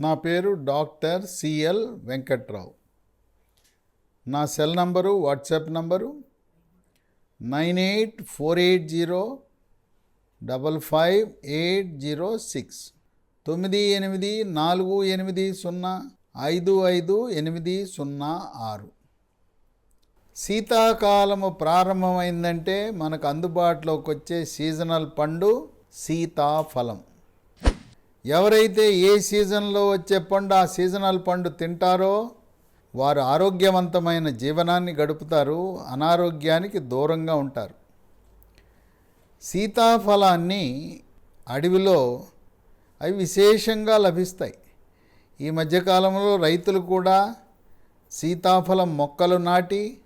నా పేరు doctor CL Venkatrao. నా cell number WhatsApp number nine eight four eight zero double five eight zero six. తొమ్మిది ఎనిమిది నాలుగు ఎనిమిది సున్నా ఐదు ఐదు ఎనిమిది సున్నా ఆరు. శీతాకాలము ప్రారంభమైందంటే మనకు అందుబాటులోకి వచ్చే సీజనల్ పండు సీతాఫలం. ఎవరైతే ఏ సీజన్లో వచ్చే పండు ఆ సీజనల్ పండు తింటారో వారు ఆరోగ్యవంతమైన జీవనాన్ని గడుపుతారు అనారోగ్యానికి దూరంగా ఉంటారు. సీతాఫలాన్ని అడవిలో అవి విశేషంగా లభిస్తాయి. ఈ మధ్యకాలంలో రైతులు కూడా సీతాఫలం మొక్కలు నాటి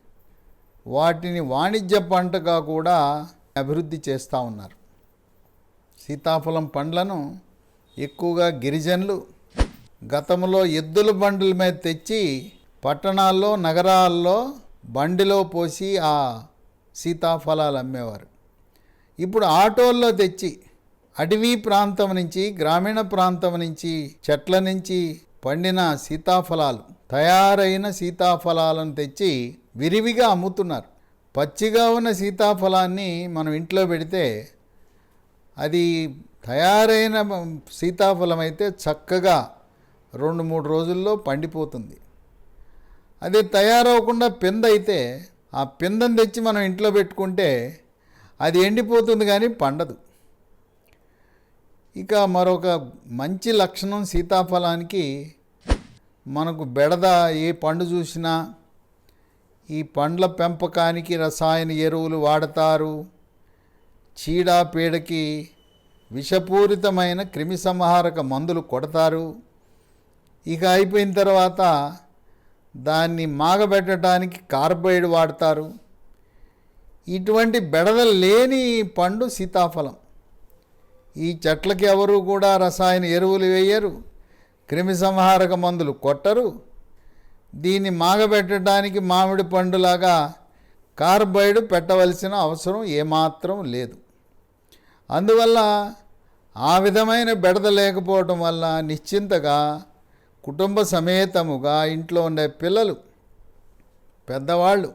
వాటిని వాణిజ్య పంటగా కూడా అభివృద్ధి చేస్తూ ఉన్నారు. సీతాఫలం పండ్లను ఎక్కువగా గిరిజనులు గతంలో ఎద్దుల బండుల మీద తెచ్చి పట్టణాల్లో నగరాల్లో బండిలో పోసి ఆ సీతాఫలాలు అమ్మేవారు. ఇప్పుడు ఆటోల్లో తెచ్చి అడవి ప్రాంతం నుంచి గ్రామీణ ప్రాంతం నుంచి చెట్ల నుంచి పండిన సీతాఫలాలు తయారైన సీతాఫలాలను తెచ్చి విరివిగా అమ్ముతున్నారు. పచ్చిగా ఉన్న సీతాఫలాన్ని మనం ఇంట్లో పెడితే అది తయారైన సీతాఫలం అయితే చక్కగా రెండు మూడు రోజుల్లో పండిపోతుంది. అది తయారవకుండా పింద అయితే ఆ పిందను తెచ్చి మనం ఇంట్లో పెట్టుకుంటే అది ఎండిపోతుంది కానీ పండదు. ఇక మరొక మంచి లక్షణం సీతాఫలానికి మనకు బెడద ఏ పండు చూసినా ఈ పండ్ల పెంపకానికి రసాయన ఎరువులు వాడతారు. చీడ పీడకి విషపూరితమైన క్రిమిసంహారక మందులు కొడతారు. ఇక అయిపోయిన తర్వాత దాన్ని మాగబెట్టడానికి కార్బైడ్ వాడతారు. ఇటువంటి బెడద లేని పండు సీతాఫలం. ఈ చెట్లకి ఎవరు కూడా రసాయన ఎరువులు వేయరు. క్రిమిసంహారక మందులు కొట్టరు. దీన్ని మాగబెట్టడానికి మామిడి పండులాగా కార్బైడ్ పెట్టవలసిన అవసరం ఏమాత్రం లేదు. అందువల్ల ఆ విధమైన బెడద లేకపోవటం వల్ల నిశ్చింతగా కుటుంబ సమేతముగా ఇంట్లో ఉండే పిల్లలు పెద్దవాళ్ళు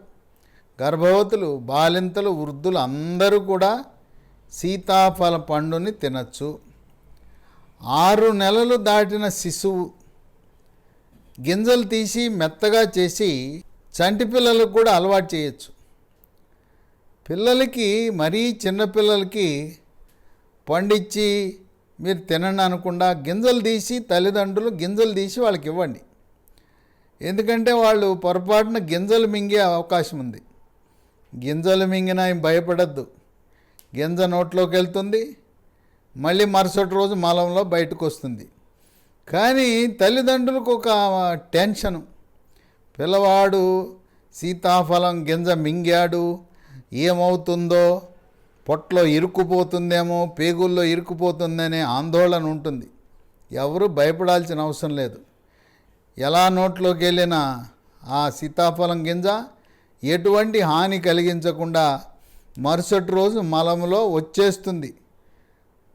గర్భవతులు బాలింతలు వృద్ధులు అందరూ కూడా సీతాఫల పండుని తినచ్చు. ఆరు నెలలు దాటిన శిశువు గింజలు తీసి మెత్తగా చేసి చంటి పిల్లలకు కూడా అలవాటు చేయొచ్చు. పిల్లలకి మరీ చిన్నపిల్లలకి పండించి మీరు తినండి అనకుండా గింజలు తీసి తల్లిదండ్రులు గింజలు తీసి వాళ్ళకి ఇవ్వండి. ఎందుకంటే వాళ్ళు పొరపాటున గింజలు మింగే అవకాశం ఉంది. గింజలు మింగినా ఆయన భయపడద్దు. గింజ నోట్లోకి వెళ్తుంది. మళ్ళీ మరుసటి రోజు మలంలో బయటకు వస్తుంది. కానీ తల్లిదండ్రులకు ఒక టెన్షను. పిల్లవాడు సీతాఫలం గింజ మింగాడు. ఏమవుతుందో పొట్లో ఇరుక్కుపోతుందేమో పేగుల్లో ఇరుక్కుపోతుందనే ఆందోళన ఉంటుంది. ఎవరు భయపడాల్సిన అవసరం లేదు. ఎలా నోట్లోకి వెళ్ళినా ఆ సీతాఫలం గింజ ఎటువంటి హాని కలిగించకుండా మరుసటి రోజు మలంలో వచ్చేస్తుంది.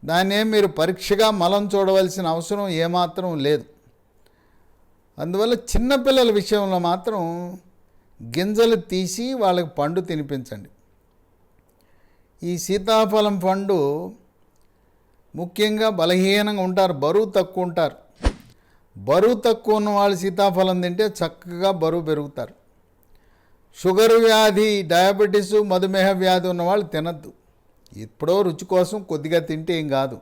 దాన్ని మీరు పరీక్షగా మలం చూడవలసిన అవసరం ఏమాత్రం లేదు. అందువల్ల చిన్నపిల్లల విషయంలో మాత్రం గింజలు తీసి వాళ్ళకి పండు తినిపించండి. ఈ సీతాఫలం పండు ముఖ్యంగా బలహీనంగా ఉంటారు బరువు తక్కువ ఉంటారు. బరువు తక్కువ ఉన్న వాళ్ళు సీతాఫలం తింటే చక్కగా బరువు పెరుగుతారు. షుగర్ వ్యాధి డయాబెటీసు మధుమేహ వ్యాధి ఉన్నవాళ్ళు తినద్దు. ఎప్పుడో రుచి కోసం కొద్దిగా తింటే ఏం కాదు.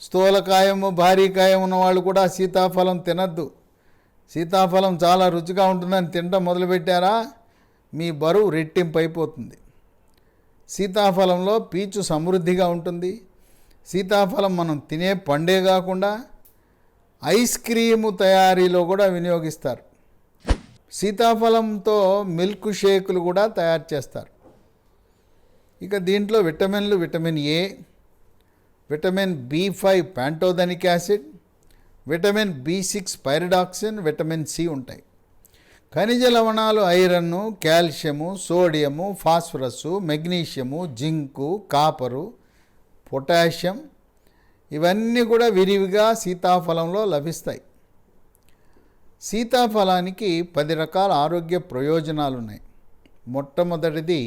స్థూలకాయము భారీకాయం ఉన్నవాళ్ళు కూడా సీతాఫలం తినద్దు. సీతాఫలం చాలా రుచిగా ఉంటుందని తినడం మొదలుపెట్టారా? మీ బరువు రెట్టింపు అయిపోతుంది. సీతాఫలంలో పీచు సమృద్ధిగా ఉంటుంది. సీతాఫలం మనం తినే పండే కాకుండా ఐస్ క్రీము తయారీలో కూడా వినియోగిస్తారు. సీతాఫలంతో మిల్క్ షేకులు కూడా తయారు చేస్తారు. ఇక దీంట్లో విటమిన్లు vitamin A vitamin B five pantothenic acid vitamin B six pyridoxine vitamin C ఉంటాయి. ఖనిజ లవణాలు ఐరన్ను calcium sodium phosphorus magnesium zinc copper potassium ఇవన్నీ కూడా విరివిగా సీతాఫలంలో లభిస్తాయి. సీతాఫలానికి పది రకాల ఆరోగ్య ప్రయోజనాలు ఉన్నాయి మొట్టమొదటిది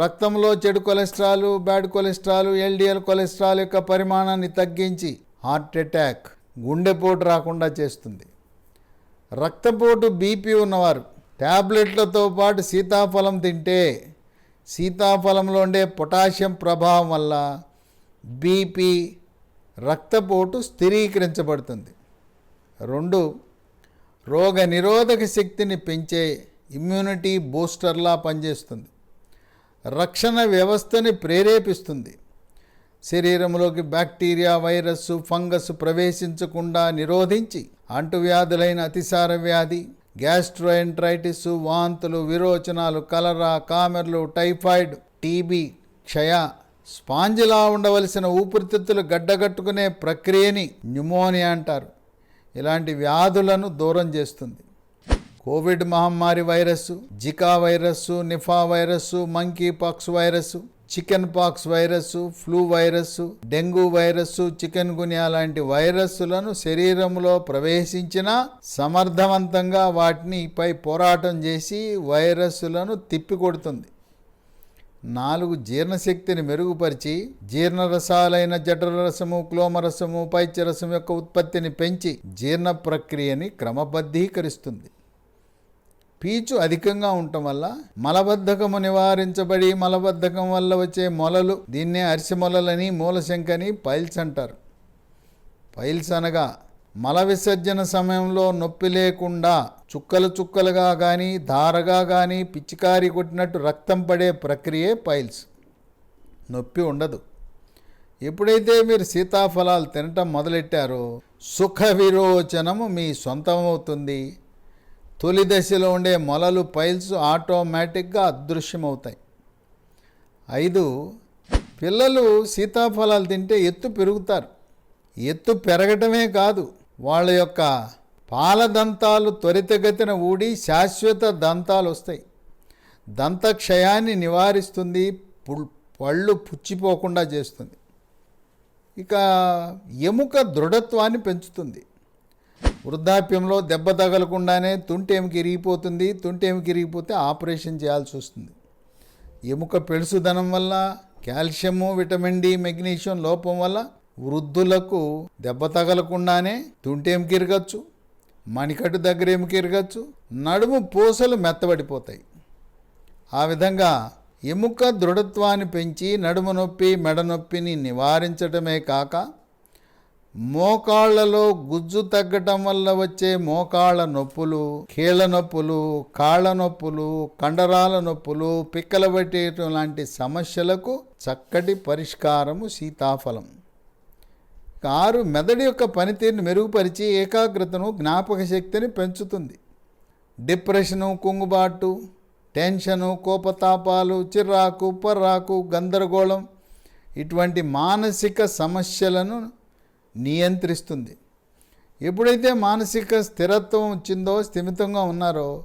రక్తంలో చెడు cholesterol bad cholesterol LDL cholesterol యొక్క పరిమాణాన్ని తగ్గించి హార్ట్ అటాక్ గుండెపోటు రాకుండా చేస్తుంది. రక్తపోటు బీపీ ఉన్నవారు ట్యాబ్లెట్లతో పాటు సీతాఫలం తింటే సీతాఫలంలో ఉండే పొటాషియం ప్రభావం వల్ల బీపీ రక్తపోటు స్థిరీకరించబడుతుంది. రెండు రోగ నిరోధక శక్తిని పెంచే ఇమ్యూనిటీ బూస్టర్లా పనిచేస్తుంది. రక్షణ వ్యవస్థని ప్రేరేపిస్తుంది. శరీరంలోకి బ్యాక్టీరియా వైరస్ ఫంగస్ ప్రవేశించకుండా నిరోధించి అంటువ్యాధులైన అతిసార వ్యాధి గ్యాస్ట్రోఎంట్రైటిస్ వాంతులు విరోచనాలు కలరా కామెర్లు టైఫాయిడ్ టీబీ క్షయ స్పాంజిలా ఉండవలసిన ఊపిరితిత్తులు గడ్డగట్టుకునే ప్రక్రియని న్యూమోనియా అంటారు. ఇలాంటి వ్యాధులను దూరం చేస్తుంది. కోవిడ్ మహమ్మారి virus Zika virus Nipah virus monkey pox virus chicken pox virus flu virus dengue virus chikungunya లాంటి వైరస్లను శరీరంలో ప్రవేశించిన సమర్థవంతంగా వాటిని పై పోరాటం చేసి వైరస్లను తిప్పికొడుతుంది. నాలుగు జీర్ణశక్తిని మెరుగుపరిచి జీర్ణరసాలైన జఠరరసము క్లోమరసము పైత్యరసం యొక్క ఉత్పత్తిని పెంచి జీర్ణ ప్రక్రియని క్రమబద్ధీకరిస్తుంది. పీచు అధికంగా ఉండటం వల్ల మలబద్ధకము నివారించబడి మలబద్ధకం వల్ల వచ్చే మొలలు దీన్నే అరిసి మొలలని మూలశంకని పైల్స్ అంటారు. పైల్స్ అనగా మల విసర్జన సమయంలో నొప్పి లేకుండా చుక్కలు చుక్కలుగా కానీ ధారగా కానీ పిచికారి కొట్టినట్టు రక్తం పడే ప్రక్రియే పైల్స్. నొప్పి ఉండదు. ఎప్పుడైతే మీరు సీతాఫలాలు తినటం మొదలెట్టారో సుఖ విరోచనము మీ సొంతమవుతుంది. తొలి దశలో ఉండే మొలలు పైల్స్ ఆటోమేటిక్గా అదృశ్యమవుతాయి. ఐదు పిల్లలు సీతాఫలాలు తింటే ఎత్తు పెరుగుతారు. ఎత్తు పెరగటమే కాదు వాళ్ళ యొక్క పాల దంతాలు త్వరితగతిన ఊడి శాశ్వత దంతాలు వస్తాయి. దంతక్షయాన్ని నివారిస్తుంది పుల్- పళ్ళు పుచ్చిపోకుండా చేస్తుంది. ఇక ఎముక దృఢత్వాన్ని పెంచుతుంది. వృద్ధాప్యంలో దెబ్బ తగలకుండానే తుంటేమికి ఇరిగిపోతుంది తుంటేమికి ఇరిగిపోతే ఆపరేషన్ చేయాల్సి వస్తుంది. ఎముక పెడుసుదనం వల్ల కాల్షియము విటమిన్ డి మెగ్నీషియం లోపం వల్ల వృద్ధులకు దెబ్బ తగలకుండానే తుంటేమికి ఇరగచ్చు మణికట్టు దగ్గర ఎముక ఇరగచ్చు నడుము పూసలు మెత్తబడిపోతాయి. ఆ విధంగా ఎముక దృఢత్వాన్ని పెంచి నడుము నొప్పి మెడ నొప్పిని నివారించడమే కాక మోకాళ్ళలో గుజ్జు తగ్గటం వల్ల వచ్చే మోకాళ్ళ నొప్పులు కీళ్ళ నొప్పులు కాళ్ళ నొప్పులు కండరాల నొప్పులు పిక్కల పట్టేయటం లాంటి సమస్యలకు చక్కటి పరిష్కారము సీతాఫలం. ఆరు మెదడు యొక్క పనితీరుని మెరుగుపరిచి ఏకాగ్రతను జ్ఞాపక శక్తిని పెంచుతుంది. డిప్రెషను కుంగుబాటు టెన్షను కోపతాపాలు చిర్రాకు పర్రాకు గందరగోళం ఇటువంటి మానసిక సమస్యలను నియంత్రిస్తుంది. ఎప్పుడైతే మానసిక స్థిరత్వం వచ్చిందో స్థిమితంగా ఉన్నారో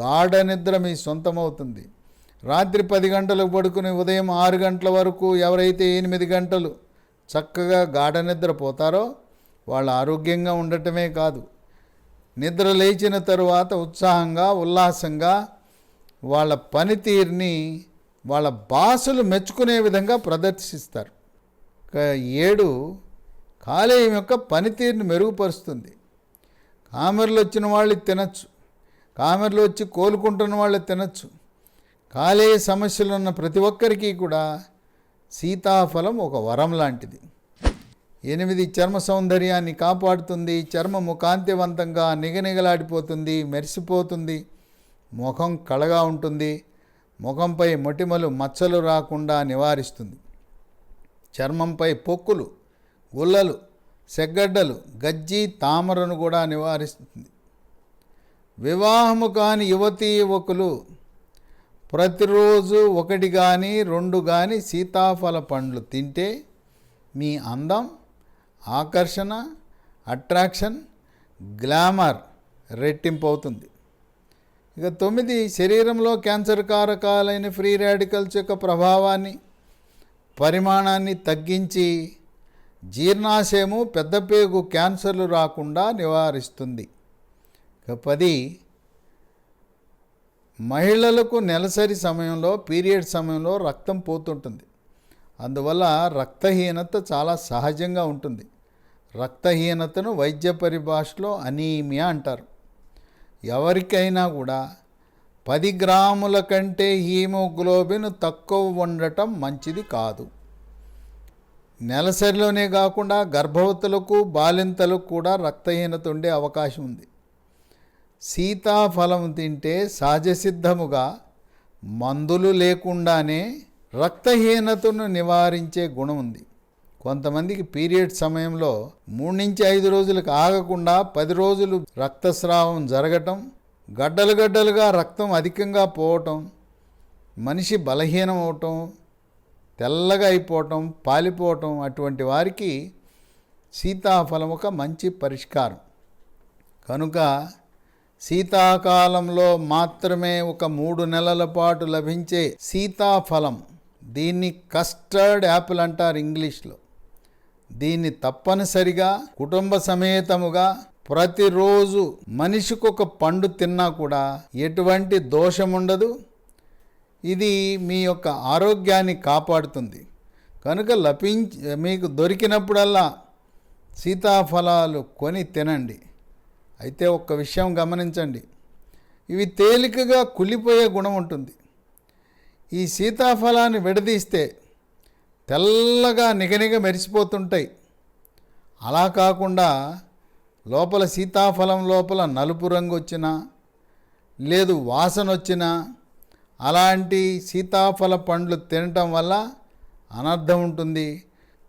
గాఢ నిద్ర మీ సొంతమవుతుంది. రాత్రి పది గంటలకు పడుకుని ఉదయం ఆరు గంటల వరకు ఎవరైతే ఎనిమిది గంటలు చక్కగా గాఢ నిద్ర పోతారో వాళ్ళు ఆరోగ్యంగా ఉండటమే కాదు. నిద్ర లేచిన తరువాత ఉత్సాహంగా ఉల్లాసంగా వాళ్ళ పనితీరుని వాళ్ళ బాసులు మెచ్చుకునే విధంగా ప్రదర్శిస్తారు. ఏడు కాలేయం యొక్క పనితీరుని మెరుగుపరుస్తుంది. కామెర్లు వచ్చిన వాళ్ళు తినచ్చు. కామెర్లు వచ్చి కోలుకుంటున్న వాళ్ళు తినచ్చు. కాలేయ సమస్యలు ఉన్న ప్రతి ఒక్కరికి కూడా సీతాఫలం ఒక వరం లాంటిది. ఎనిమిది చర్మ సౌందర్యాన్ని కాపాడుతుంది. చర్మము కాంతివంతంగా నిగనిగలాడిపోతుంది. మెరిసిపోతుంది. ముఖం కళగా ఉంటుంది. ముఖంపై మొటిమలు మచ్చలు రాకుండా నివారిస్తుంది. చర్మంపై పొక్కులు గుల్లలు సెగ్గడ్డలు గజ్జి తామరను కూడా నివారిస్తుంది. వివాహము కాని యువతీ యువకులు ప్రతిరోజు ఒకటి కానీ రెండు కానీ సీతాఫల పండ్లు తింటే మీ అందం ఆకర్షణ అట్రాక్షన్ గ్లామర్ రెట్టింపు అవుతుంది ఇక తొమ్మిది శరీరంలో క్యాన్సర్ కారకాలైన ఫ్రీ రాడికల్స్ యొక్క ప్రభావాన్ని పరిమాణాన్ని తగ్గించి జీర్ణాశయము పెద్దపేగు క్యాన్సర్లు రాకుండా నివారిస్తుంది. పది మహిళలకు నెలసరి సమయంలో పీరియడ్ సమయంలో రక్తం పోతుంటుంది. అందువల్ల రక్తహీనత చాలా సహజంగా ఉంటుంది. రక్తహీనతను వైద్య పరిభాషలో అనీమియా అంటారు. ఎవరికైనా కూడా పది గ్రాముల కంటే హీమోగ్లోబిన్ తక్కువ ఉండటం మంచిది కాదు. నెలసరిలోనే కాకుండా గర్భవతులకు బాలింతలకు కూడా రక్తహీనత ఉండే అవకాశం ఉంది. సీతాఫలం తింటే సహజసిద్ధముగా మందులు లేకుండానే రక్తహీనతను నివారించే గుణం ఉంది. కొంతమందికి పీరియడ్ సమయంలో మూడు నుంచి ఐదు రోజులకు ఆగకుండా పది రోజులు రక్తస్రావం జరగటం గడ్డలు గడ్డలుగా రక్తం అధికంగా పోవటం మనిషి బలహీనం అవటం తెల్లగా అయిపోవటం పాలిపోవటం అటువంటి వారికి సీతాఫలం ఒక మంచి పరిష్కారం. కనుక శీతాకాలంలో మాత్రమే ఒక మూడు నెలల పాటు లభించే సీతాఫలం దీన్ని కస్టర్డ్ యాపిల్ అంటారు ఇంగ్లీష్లో. దీన్ని తప్పనిసరిగా కుటుంబ సమేతముగా ప్రతిరోజు మనిషికి ఒక పండు తిన్నా కూడా ఎటువంటి దోషం ఉండదు ఇది మీ యొక్క ఆరోగ్యాన్ని కాపాడుతుంది. కనుక లభించి మీకు దొరికినప్పుడల్లా సీతాఫలాలు కొని తినండి. అయితే ఒక్క విషయం గమనించండి. ఇవి తేలికగా కుళ్ళిపోయే గుణం ఉంటుంది. ఈ సీతాఫలాన్ని విడదీస్తే తెల్లగా నిగనిగ మెరిసిపోతుంటాయి. అలా కాకుండా లోపల సీతాఫలం లోపల నలుపు రంగు వచ్చినా లేదు వాసన వచ్చినా అలాంటి సీతాఫల పండ్లు తినటం వల్ల అనర్థం ఉంటుంది.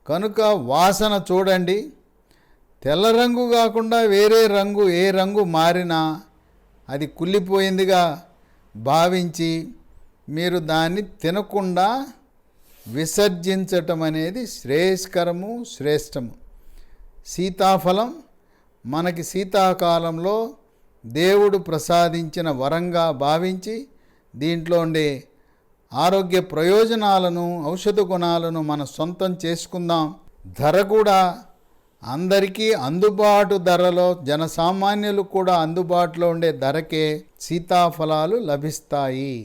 కనుక వాసన చూడండి. తెల్ల రంగు కాకుండా వేరే రంగు ఏ రంగు మారినా అది కుళ్ళిపోయిందిగా భావించి మీరు దాన్ని తినకుండా విసర్జించటం అనేది శ్రేయస్కరము శ్రేష్టము. సీతాఫలం మనకి శీతాకాలంలో దేవుడు ప్రసాదించిన వరంగా భావించి దీంట్లో ఉండే ఆరోగ్య ప్రయోజనాలను ఔషధ గుణాలను మన సొంతం చేసుకుందాం. ధర కూడా అందరికీ అందుబాటు ధరలో జనసామాన్యులు కూడా అందుబాటులో ఉండే ధరకే సీతాఫలాలు లభిస్తాయి.